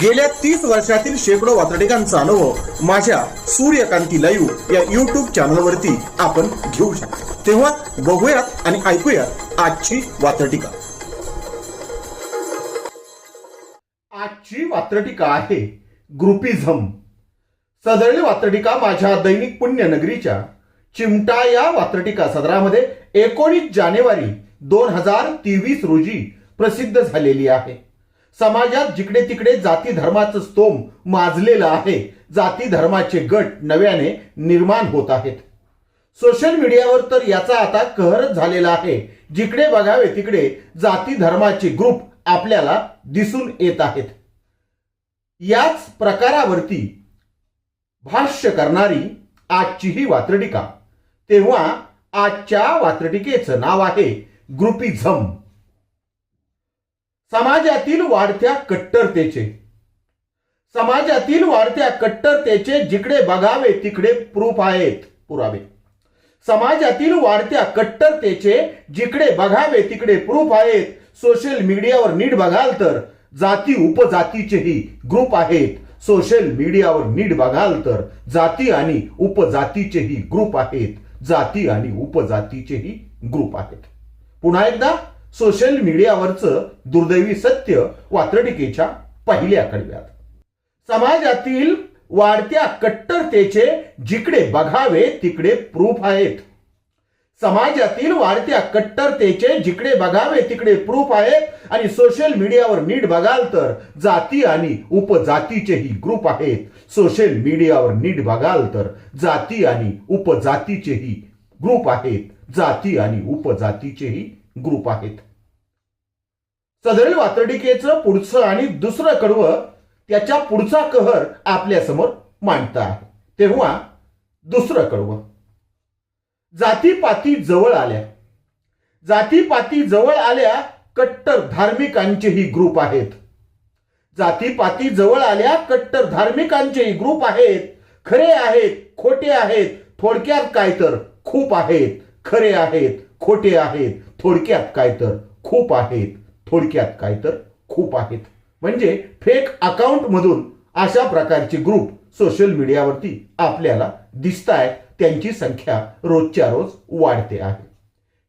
गेल्या तीस वर्षातील शेकडो वातडिकांचा अनुभव माझ्या सूर्यकांती लाईव्ह या युट्यूब चॅनलवरती आपण घेऊ शकतो. तेव्हा बघूयात आणि ऐकूयात आजची वातटिका आजची वात्रटिका आहे ग्रुपिझम. सदळी वात्रटिका माझ्या दैनिक पुण्यनगरीच्या चिमटा या वात्रटिका सदरामध्ये एकोणीस जानेवारी दोन हजार तेवीस रोजी प्रसिद्ध झालेली आहे. समाजात जिकडे तिकडे जाती धर्माचं स्तोम माजलेलं आहे जाती धर्माचे गट नव्याने निर्माण होत आहेत. सोशल मीडियावर तर याचा आता कहरच झालेला आहे. जिकडे बघावे तिकडे जाती धर्माचे ग्रुप आपल्याला दिसून येत आहेत. याच प्रकारावरती भाष्य करणारी आजची ही वात्रटिका. तेव्हा आजच्या वात्रटिकेचं नाव आहे ग्रुपिझम. समाजातील वाढत्या कट्टरतेचे. समाजातील वाढत्या कट्टरतेचे जिकडे बघावे तिकडे प्रूफ आहेत पुरावे. समाजातील वाढत्या कट्टरतेचे जिकडे बघावे तिकडे प्रूफ आहेत सोशल मीडियावर नीट बघाल तर जाती उपजातीचेही ग्रुप आहेत. सोशल मीडियावर नीट बघाल तर जाती आणि उपजातीचेही ग्रुप आहेत. जाती आणि उपजातीचेही ग्रुप आहेत. पुन्हा एकदा सोशल मीडियावरचं दुर्दैवी सत्य वात्रटिकेच्या पहिल्या कडव्यात समाजातील वाढत्या कट्टरतेचे जिकडे बघावे तिकडे प्रूफ आहेत. समाजातील वाढत्या कट्टरतेचे जिकडे बघावे तिकडे प्रूफ आहेत. आणि सोशल मीडियावर नीट बघाल तर जाती आणि उपजातीचेही ग्रुप आहेत. सोशल मीडियावर नीट बघाल तर जाती आणि उपजातीचेही ग्रुप आहेत. जाती आणि उपजातीचेही ग्रुप आहेत. सदरील वातर्डिकेचं पुढचं आणि दुसरं कडवं त्याच्या पुढचा कहर आपल्यासमोर मांडता आहे. तेव्हा दुसरं कडवं. जातीपाती जवळ आल्या. जातीपाती जवळ आल्या कट्टर धार्मिकांचेही ग्रुप आहेत. जातीपाती जवळ आल्या कट्टर धार्मिकांचेही ग्रुप आहेत. खरे आहेत खोटे आहेत थोडक्यात काय तर खूप आहेत. खरे आहेत खोटे आहेत थोडक्यात काय तर खूप आहेत थोडक्यात काय तर खूप आहेत. म्हणजे फेक अकाउंट मधून अशा प्रकारचे ग्रुप सोशल मीडियावरती आपल्याला दिसत आहेत त्यांची संख्या रोजच्या रोज वाढते आहे.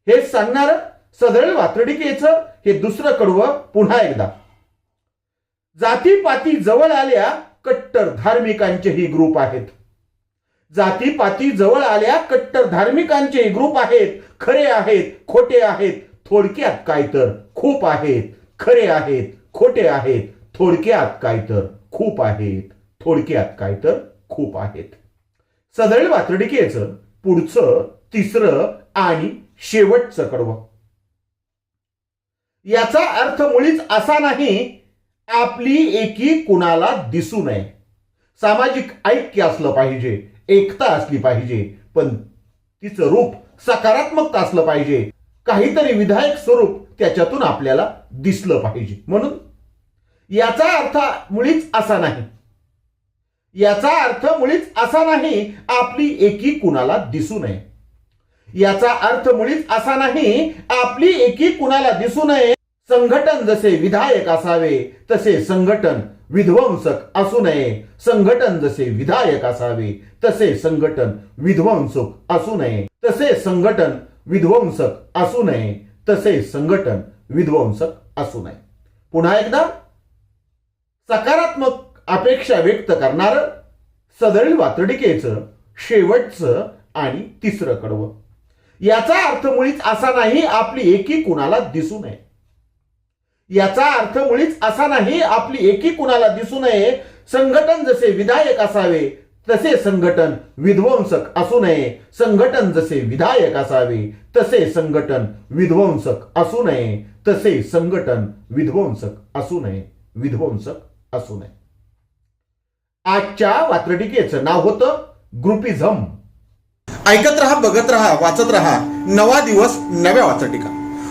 हे सांगणार सदळ वात्रडिकेचं हे दुसरं कडवं पुन्हा एकदा. जातीपाती जवळ आल्या कट्टर धार्मिकांचेही ग्रुप आहेत. जातीपाती जवळ आल्या कट्टर धार्मिकांचे ग्रुप आहेत खरे आहेत खोटे आहेत. थोडक्यात काय तर खूप आहेत खरे आहेत खोटे आहेत. थोडक्यात काय तर खूप आहेत थोडक्यात काय तर खूप आहेत. सदळ वात्रडिकेचं पुढचं तिसरं आणि शेवटचं कडवं. याचा अर्थ मुळीच असा नाही आपली एकी कुणाला दिसू नये. सामाजिक ऐक्य असलं पाहिजे. एकता असली पाहिजे. पण तिचं रूप सकारात्मक असलं पाहिजे. काहीतरी विधायक स्वरूप त्याच्यातून आपल्याला दिसलं पाहिजे. म्हणून याचा अर्थ मुळीच असा नाही. याचा अर्थ मुळीच असा नाही आपली एकी कुणाला दिसू नये. याचा अर्थ मुळीच असा नाही आपली एकी कुणाला दिसू नये. संघटन जसे विधायक असावे तसे संघटन विध्वंसक असू नये. संघटन जसे विधायक असावे तसे संघटन विध्वंसक असू नये. तसे संघटन विध्वंसक असू नये तसे संघटन विध्वंसक असू नये. पुन्हा एकदा सकारात्मक अपेक्षा व्यक्त करणार सदळी वातडिकेचं शेवटचं आणि तिसरं कडवं. याचा अर्थ मुळीच असा नाही आपली एकी कुणाला दिसू नये. याचा अर्थ मुळीच असा नाही आपली एकी कुणाला दिसू नये. संघटन जसे विधायक असावे तसे संघटन विध्वंसक असू नये. संघटन जसे विधायक असावे तसे संघटन विध्वंसक असू नये. तसे संघटन विध्वंसक असू नये विध्वंसक असू नये. आजच्या वात्रटिकेचं नाव होतं ग्रुपिझम. ऐकत रहा बघत रहा वाचत रहा. नवा दिवस नव्या वाचटिका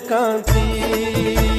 কাঁদি